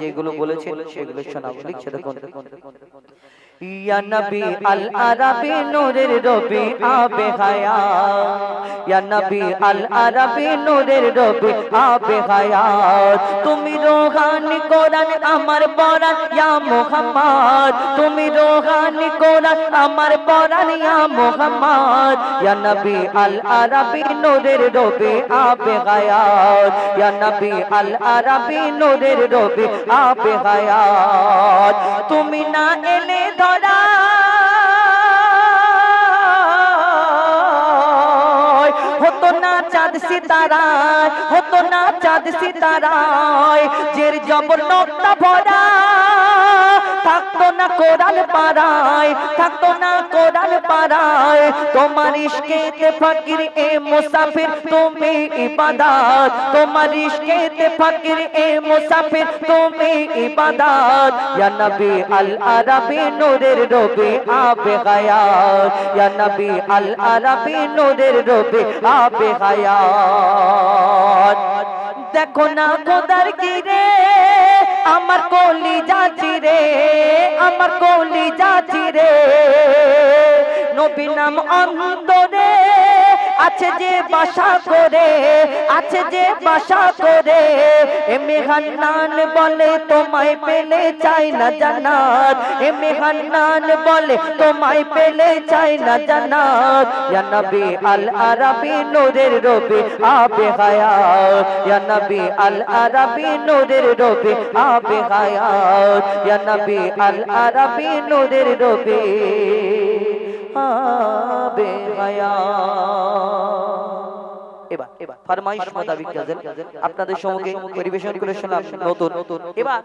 যেগুলো বলেছেন সেগুলো শোনাবো। লিখছে দেখুন। ইয়া নবী আল আরাবি নূরের রবি আবে হায়াত ইয়া নবী আল আরাবি নূরের রবি আবে হায়াত তুমি রোহানি কোরআন আমার পরাণ ইয়া মুহাম্মদ। তুমি রোহানি কোরআন আমার পরাণ ইয়া মুহাম্মদ। ইয়া নবী আল আরাবি নূরের রবি আবে হায়াত ইয়া নবী আল আরাবি নূরের রবি আবে হায়াত। তুমি না এলে ধরা। হতো না চাঁদ সিতারায়, হতো না চাঁদ সিতারায়, জের জবর নক্তা ভরা। থাকতো না কোরআন পাড়ায়, থাকতো না কোরআন পাড়ায় তোমার ইশকেতে ফকির এ মুসাফির, তুমি ইবাদত। তোমার ইশকেতে ফকির এ মুসাফির, তুমি ইবাদত। ইয়া নবী আল আরাবি নূরের রবি আবে গায়াত ইয়া নবী আল আরাবি নূরের রবি আবে গায়াত দেখো না খোদার গিরে আমার কলি যাচ্ছি রে আমার কলি যাচ্ছি রে নবী নাম অন্তরে আছে যে বাসা করে, আছে যে বাসা করে। এ মেঘান্নান বলে, তোমায় পেলে চাই না জান্নাত। এ মেঘান্নান বলে, তোমায় পেলে চাই না জান্নাত। ইয়া নবী আল আরাবি নূরের রবি, আবে হায়াত। ইয়া নবী আল আরাবি নূরের রবি, আবে হায়াত। ইয়া নবী আল আরাবি নূরের রবি। হায়াত এবার এবার ফরমাইশ মোতাবিক গাজল আপনাদের সঙ্গে পরিবেশন করে শোনাব নতুন। এবার